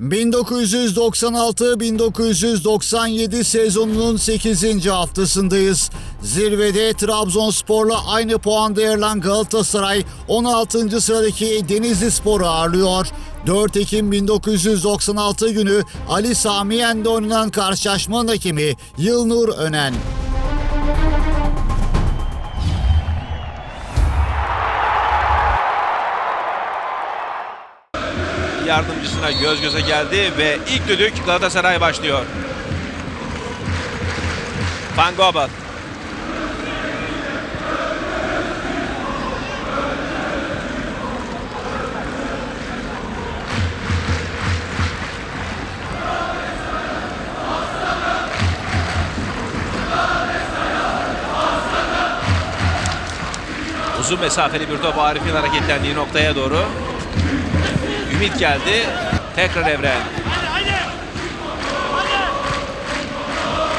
1996-1997 sezonunun 8. haftasındayız. Zirvede Trabzonspor'la aynı puanda yer alan Galatasaray 16. sıradaki Denizli Spor'u ağırlıyor. 4 Ekim 1996 günü Ali Sami Yen'de oynanan karşılaşmanın hakemi Yılnur Önen. Yardımcısına göz göze geldi ve ilk düdük Galatasaray başlıyor. Van Gogh. Uzun mesafeli bir top Arif'in hareketlendiği noktaya doğru. Ümit geldi. Tekrar Evren.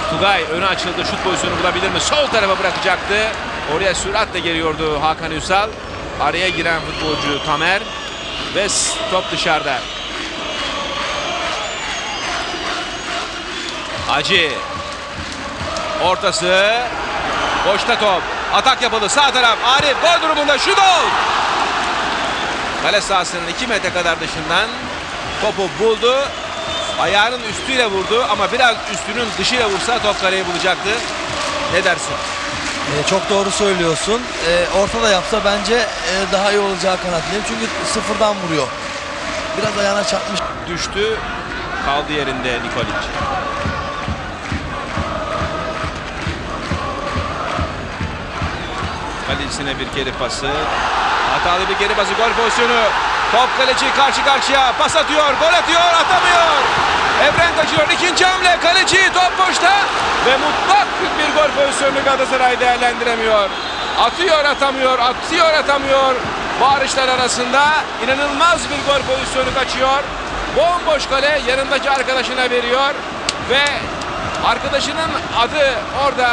Tugay önü açıldı. Şut pozisyonu bulabilir mi? Sol tarafa bırakacaktı. Oraya süratle geliyordu Hakan Ünsal. Araya giren futbolcu Tamer. Ve top dışarıda. Hacı. Ortası. Boşta top. Atak yapıldı. Sağ taraf. Arif gol durumunda. Şut ol. Kale sahasının 2 metre kadar dışından topu buldu. Ayağının üstüyle vurdu ama biraz üstünün dışıyla vursa top kaleyi bulacaktı. Ne dersin? Ee, çok doğru söylüyorsun. Ee, orta da yapsa bence e, daha iyi olacağı kanaatindeyim. Çünkü sıfırdan vuruyor. Biraz ayağına çarpmış. Düştü. Kaldı yerinde Nikolic. Kalecisine bir geri pası. Hatalı bir geri pası. Gol pozisyonu. Top kaleci karşı karşıya. Pas atıyor. Gol atıyor. Atamıyor. Evren kaçıyor. İkinci hamle. Kaleci top boşta. Ve mutlak bir gol pozisyonu Galatasaray değerlendiremiyor. Atıyor atamıyor. Atıyor atamıyor. Bağırışlar arasında inanılmaz bir gol pozisyonu kaçıyor. Bomboş kale yanındaki arkadaşına veriyor. Ve arkadaşının adı orada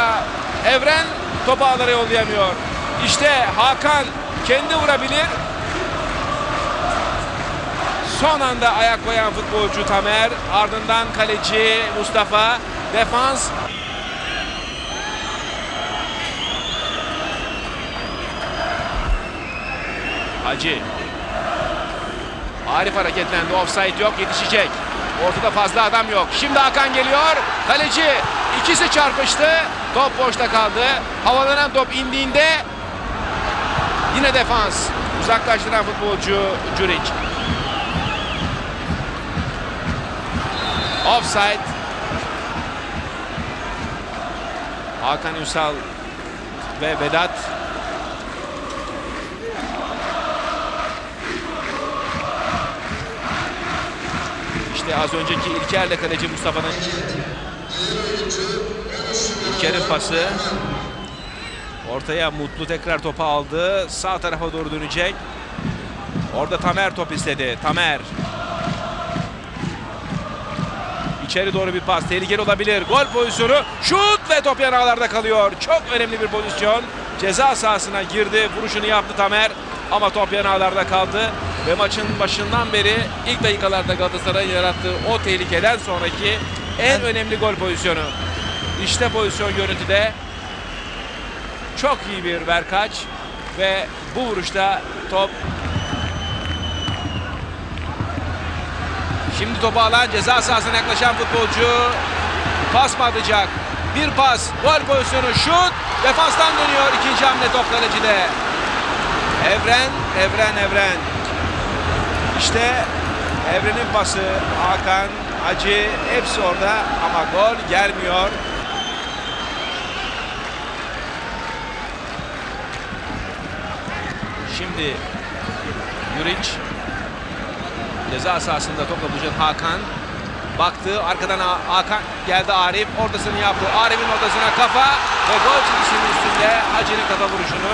Evren topu ağlara yollayamıyor. İşte Hakan kendi vurabilir. Son anda ayak koyan futbolcu Tamer. Ardından kaleci Mustafa. Defans. Hacı. Arif hareketlendi. Offside yok. Yetişecek. Ortada fazla adam yok. Şimdi Hakan geliyor. Kaleci ikisi çarpıştı. Top boşta kaldı. Havalanan top indiğinde yine defans. Uzaklaştıran futbolcu Curic. Offside. Hakan Ünsal ve Vedat İşte az önceki İlker'le kaleci Mustafa'nın İlker'in pası ortaya Mutlu tekrar topu aldı. Sağ tarafa doğru dönecek. Orada Tamer top istedi. Tamer. İçeri doğru bir pas. Tehlikeli olabilir. Gol pozisyonu. Şut ve top yanağlarda kalıyor. Çok önemli bir pozisyon. Ceza sahasına girdi. Vuruşunu yaptı Tamer. Ama top yanağlarda kaldı. Ve maçın başından beri ilk dakikalarda Galatasaray'ın yarattığı o tehlikeden sonraki en önemli gol pozisyonu. İşte pozisyon görüntüde çok iyi bir verkaç ve bu vuruşta top Şimdi topu alan ceza sahasına yaklaşan futbolcu pas mı atacak? Bir pas, gol pozisyonu, şut, defanstan dönüyor ikinci hamle top kalecide. Evren, Evren, Evren. İşte Evren'in pası, Hakan, Hacı hepsi orada ama gol gelmiyor. Şimdi Yuric ceza sahasında topla buluşan Hakan. Baktı arkadan Ha- Hakan geldi Arif ortasını yaptı. Arif'in ortasına kafa ve gol çizgisinin üstünde Hacı'nın kafa vuruşunu.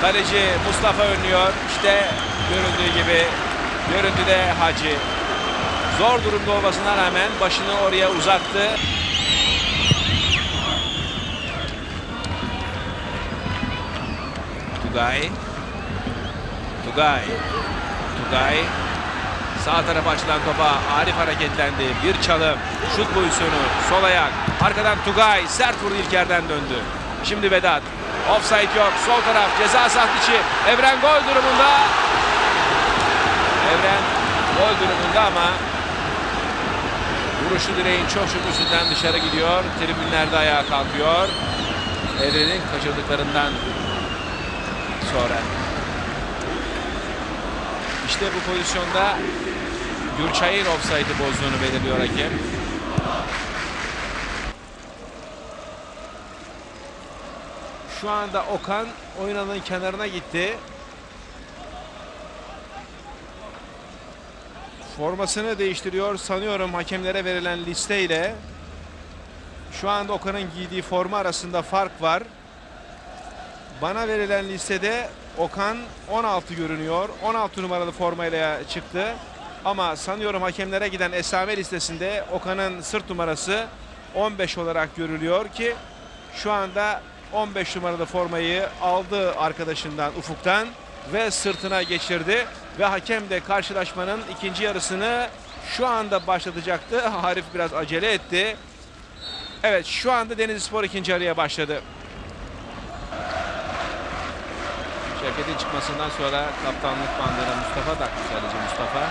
Kaleci Mustafa önlüyor. İşte görüldüğü gibi görüntüde Hacı zor durumda olmasına rağmen başını oraya uzattı. Tugay Tugay Tugay Sağ tarafa açılan topa Arif hareketlendi. Bir çalım. Şut pozisyonu. Sol ayak. Arkadan Tugay. Sert vurdu İlker'den döndü. Şimdi Vedat. Offside yok. Sol taraf ceza sahası içi. Evren gol durumunda. Evren gol durumunda ama vuruşu direğin çok üstünden dışarı gidiyor. Tribünlerde ayağa kalkıyor. Evren'in kaçırdıklarından sonra. İşte bu pozisyonda Gürçay'ın offside'ı bozduğunu belirliyor hakem. Şu anda Okan oyun alanının kenarına gitti. Formasını değiştiriyor sanıyorum hakemlere verilen listeyle. Şu anda Okan'ın giydiği forma arasında fark var. Bana verilen listede Okan 16 görünüyor. 16 numaralı formayla çıktı. Ama sanıyorum hakemlere giden esame listesinde Okan'ın sırt numarası 15 olarak görülüyor ki şu anda 15 numaralı formayı aldı arkadaşından Ufuk'tan ve sırtına geçirdi. Ve hakem de karşılaşmanın ikinci yarısını şu anda başlatacaktı. Arif biraz acele etti. Evet şu anda Denizli Spor ikinci araya başladı. Şevket'in çıkmasından sonra kaptanlık bandına Mustafa taktı sadece Mustafa.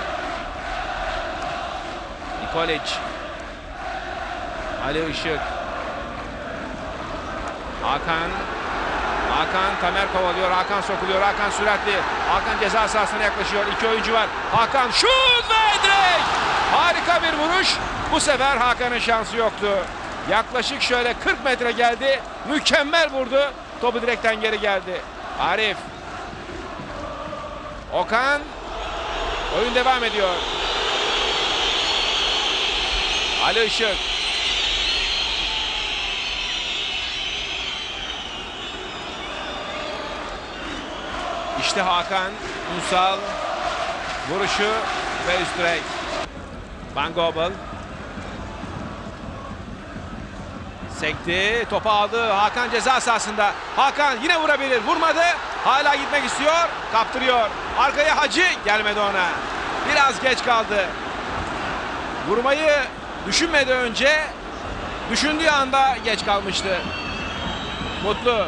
Nikolic. Ali Işık. Hakan. Hakan Tamer kovalıyor. Hakan sokuluyor. Hakan süratli. Hakan ceza sahasına yaklaşıyor. İki oyuncu var. Hakan şut ve direkt. Harika bir vuruş. Bu sefer Hakan'ın şansı yoktu. Yaklaşık şöyle 40 metre geldi. Mükemmel vurdu. Topu direkten geri geldi. Arif. Okan. Oyun devam ediyor. Ali Işık. İşte Hakan, Unsal, vuruşu ve üst direk. Van Gobel. Sekti, topu aldı. Hakan ceza sahasında. Hakan yine vurabilir. Vurmadı. Hala gitmek istiyor. Kaptırıyor. Arkaya Hacı gelmedi ona. Biraz geç kaldı. Vurmayı düşünmeden önce düşündüğü anda geç kalmıştı. Mutlu.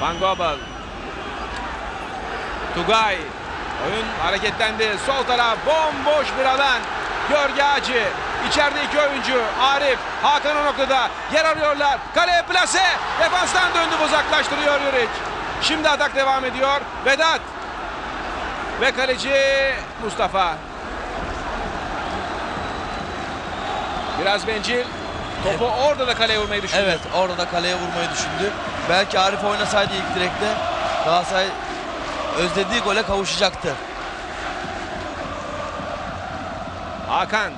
Van Gobel. Tugay. Oyun hareketlendi. Sol taraf bomboş bir alan. Görge Hacı. İçeride iki oyuncu. Arif. Hakan o noktada. Yer arıyorlar. Kaleye plase. Defanstan döndü uzaklaştırıyor Yuriç. Şimdi atak devam ediyor. Vedat. Ve kaleci Mustafa. Biraz bencil. Topu orada da kaleye vurmayı düşündü. Evet orada da kaleye vurmayı düşündü. Belki Arif oynasaydı ilk direkte Galatasaray özlediği gole kavuşacaktı. Hakan.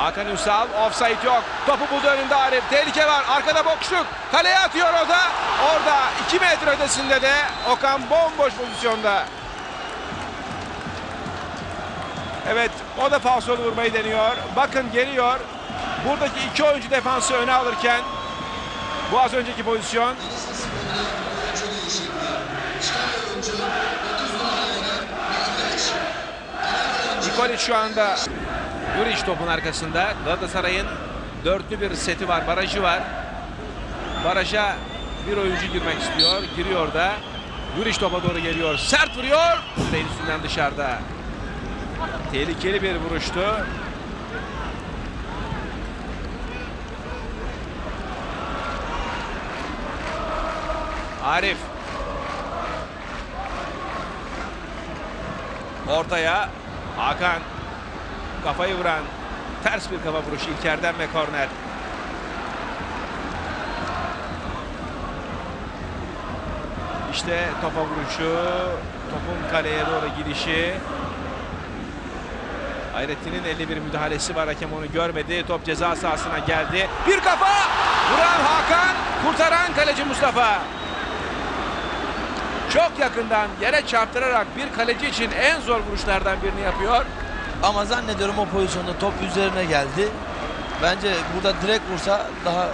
Hakan Ünsal offside yok. Topu buldu önünde Arif. Tehlike var. Arkada boşluk. Kaleye atıyor o da. Orada 2 metre ötesinde de Okan bomboş pozisyonda. Evet o da falsolu vurmayı deniyor. Bakın geliyor. Buradaki iki oyuncu defansı öne alırken bu az önceki pozisyon Nikolic şu anda Juric topun arkasında. Galatasaray'ın dörtlü bir seti var, barajı var. Baraja bir oyuncu girmek istiyor. Giriyor da. Juric topa doğru geliyor. Sert vuruyor. Direğin üstünden dışarıda. Tehlikeli bir vuruştu. Arif. Ortaya Hakan kafayı vuran ters bir kafa vuruşu İlker'den ve korner. İşte topa vuruşu, topun kaleye doğru gidişi. Hayrettin'in 51 müdahalesi var. Hakem onu görmedi. Top ceza sahasına geldi. Bir kafa! Vuran Hakan, kurtaran kaleci Mustafa. Çok yakından yere çarptırarak bir kaleci için en zor vuruşlardan birini yapıyor. Ama zannediyorum o pozisyonda top üzerine geldi. Bence burada direkt vursa daha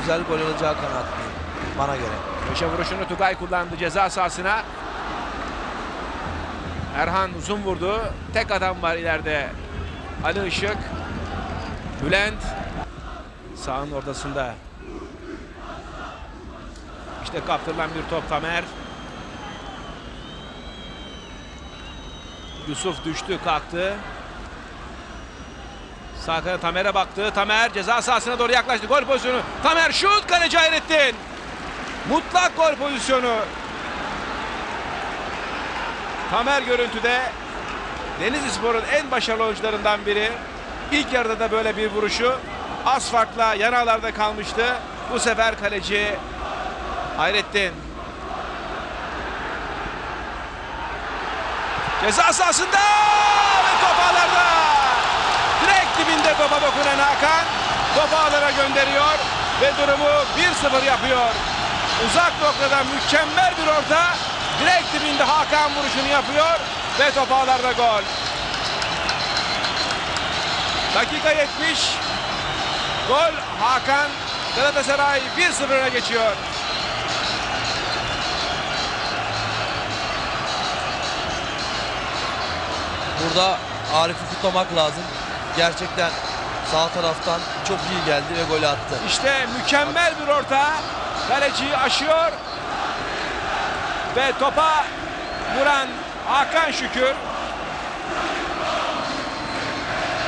güzel gol olacağı kanaatliyim bana göre. Köşe vuruşunu Tugay kullandı ceza sahasına. Erhan uzun vurdu. Tek adam var ileride. Ali Işık. Bülent. Sağın ortasında. İşte kaptırılan bir top Tamer. Yusuf düştü kalktı. Sağ Tamer'e baktı. Tamer ceza sahasına doğru yaklaştı. Gol pozisyonu. Tamer şut kaleci Hayrettin. Mutlak gol pozisyonu. Tamer görüntüde Denizli Spor'un en başarılı oyuncularından biri. İlk yarıda da böyle bir vuruşu az farkla yanağlarda kalmıştı. Bu sefer kaleci Hayrettin. Ceza sahasında ve top. Direkt dibinde topa dokunan Hakan topu ağlara gönderiyor ve durumu 1-0 yapıyor. Uzak noktada mükemmel bir orta. Direkt dibinde Hakan vuruşunu yapıyor ve top ağlarda gol. Dakika 70. Gol Hakan. Galatasaray 1-0 öne geçiyor. Burada Arif'i kutlamak lazım. Gerçekten sağ taraftan çok iyi geldi ve golü attı. İşte mükemmel bir orta. Kaleciyi aşıyor. Ve topa vuran Hakan Şükür.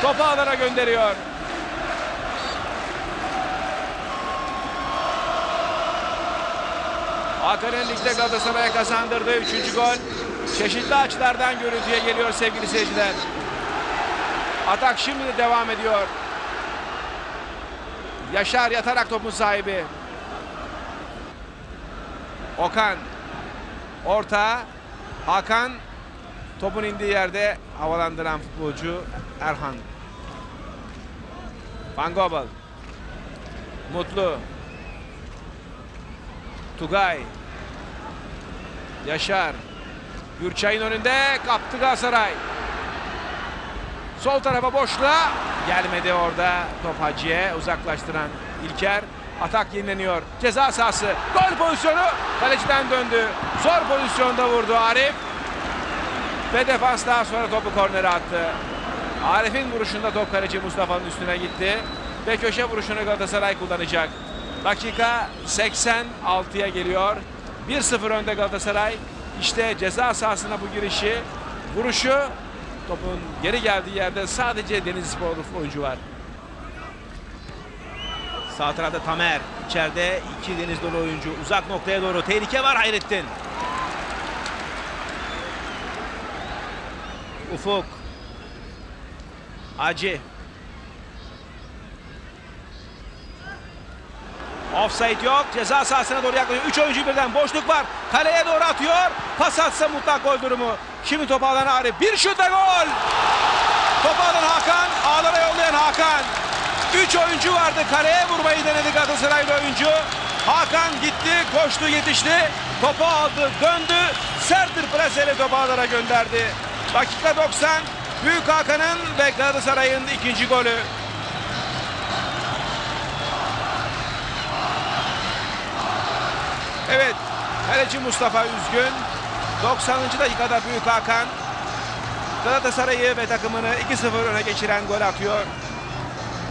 Topu ağlara gönderiyor. Hakan'ın ligde Galatasaray'a kazandırdığı üçüncü gol. Çeşitli açılardan görüntüye geliyor sevgili seyirciler. Atak şimdi de devam ediyor. Yaşar yatarak topun sahibi. Okan. Orta. Hakan. Topun indiği yerde havalandıran futbolcu Erhan. Van Gobel. Mutlu. Tugay. Yaşar. Gürçay'ın önünde kaptı Galatasaray. Sol tarafa boşluğa gelmedi orada top Hacı'ye uzaklaştıran İlker. Atak yenileniyor. Ceza sahası. Gol pozisyonu. Kaleciden döndü. Zor pozisyonda vurdu Arif. Ve defans daha sonra topu kornere attı. Arif'in vuruşunda top kaleci Mustafa'nın üstüne gitti. Ve köşe vuruşunu Galatasaray kullanacak. Dakika 86'ya geliyor. 1-0 önde Galatasaray. İşte ceza sahasına bu girişi. Vuruşu Topun geri geldiği yerde sadece Denizli Sporlu oyuncu var. Sağ tarafta Tamer. içeride iki Denizli oyuncu. Uzak noktaya doğru. Tehlike var Hayrettin. Ufuk. Acı. Offside yok. Ceza sahasına doğru yaklaşıyor. Üç oyuncu birden boşluk var. Kaleye doğru atıyor. Pas atsa mutlak gol durumu. Şimdi topu alan Arif. Bir şut ve gol. Topu alan Hakan. Ağlara yollayan Hakan. Üç oyuncu vardı. Kaleye vurmayı denedi Galatasaraylı oyuncu. Hakan gitti, koştu, yetişti. Topu aldı, döndü. Sert bir preseyle topu ağlara gönderdi. Dakika 90. Büyük Hakan'ın ve Galatasaray'ın ikinci golü. Evet, kaleci Mustafa Üzgün. 90. dakikada Büyük Hakan Galatasaray'ı ve takımını 2-0 öne geçiren gol atıyor.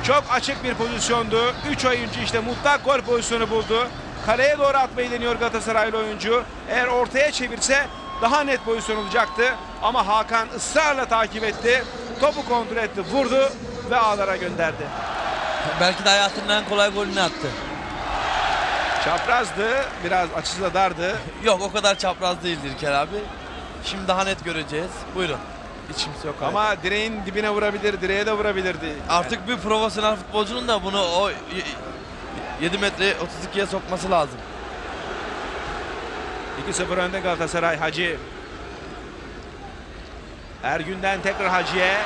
Çok açık bir pozisyondu. 3 oyuncu işte mutlak gol pozisyonu buldu. Kaleye doğru atmayı deniyor Galatasaraylı oyuncu. Eğer ortaya çevirse daha net pozisyon olacaktı. Ama Hakan ısrarla takip etti. Topu kontrol etti, vurdu ve ağlara gönderdi. Belki de hayatının en kolay golünü attı. Çaprazdı, biraz açısı da dardı. Yok o kadar çapraz değildir İlker abi. Şimdi daha net göreceğiz. Buyurun. Hiç kimse yok. Ama Ama direğin dibine vurabilir, direğe de vurabilirdi. artık bir profesyonel futbolcunun da bunu o 7 metre 32'ye sokması lazım. 2-0 önde Galatasaray Hacı. Ergün'den tekrar Hacı'ye.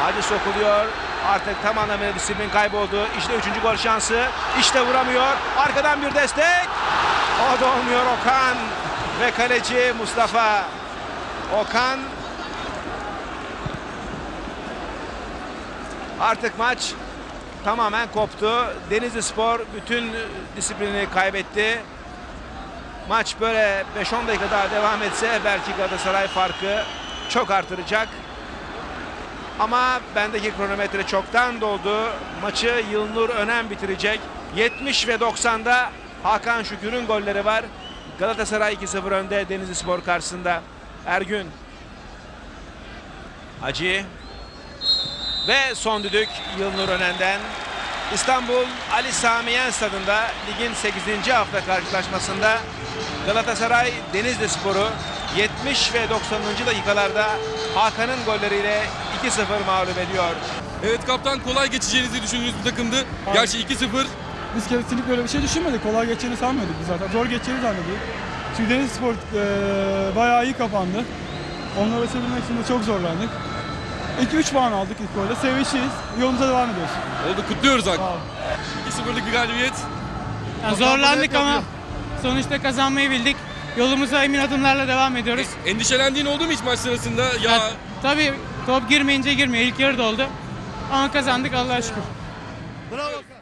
Hacı sokuluyor. Artık tam anlamıyla disiplin kayboldu. İşte üçüncü gol şansı. İşte vuramıyor. Arkadan bir destek. O da olmuyor Okan. Ve kaleci Mustafa. Okan. Artık maç tamamen koptu. Denizli Spor bütün disiplinini kaybetti. Maç böyle 5-10 dakika daha devam etse belki Galatasaray farkı çok artıracak. Ama bendeki kronometre çoktan doldu. Maçı Yılnur Önem bitirecek. 70 ve 90'da Hakan Şükür'ün golleri var. Galatasaray 2-0 önde Denizli Spor karşısında. Ergün. Hacı. Ve son düdük Yılnur Önen'den. İstanbul Ali Sami Yen stadında ligin 8. hafta karşılaşmasında Galatasaray Denizli Sporu 70 ve 90. dakikalarda Hakan'ın golleriyle 2-0 mağlup ediyor. Evet kaptan kolay geçeceğinizi düşündüğünüz bir takımdı. Gerçi 2-0 Biz kesinlikle öyle bir şey düşünmedik. Kolay geçeceğini sanmıyorduk biz zaten. Zor geçeceğini zannediyorduk. Çünkü Deniz Spor eee, bayağı iyi kapandı. Onları açabilmek için de çok zorlandık. 2-3 puan aldık ilk golde. Sevinçliyiz. Yolumuza devam ediyoruz. oldu kutluyoruz olun. 2-0'lık bir galibiyet. Yani zorlandık ama yapıyor. sonuçta kazanmayı bildik. Yolumuza emin adımlarla devam ediyoruz. Endişelendiğin oldu mu hiç maç sırasında? Ya Yani tabii top girmeyince girmiyor. İlk yarıda oldu. Ama kazandık Allah'a şükür. Bravo.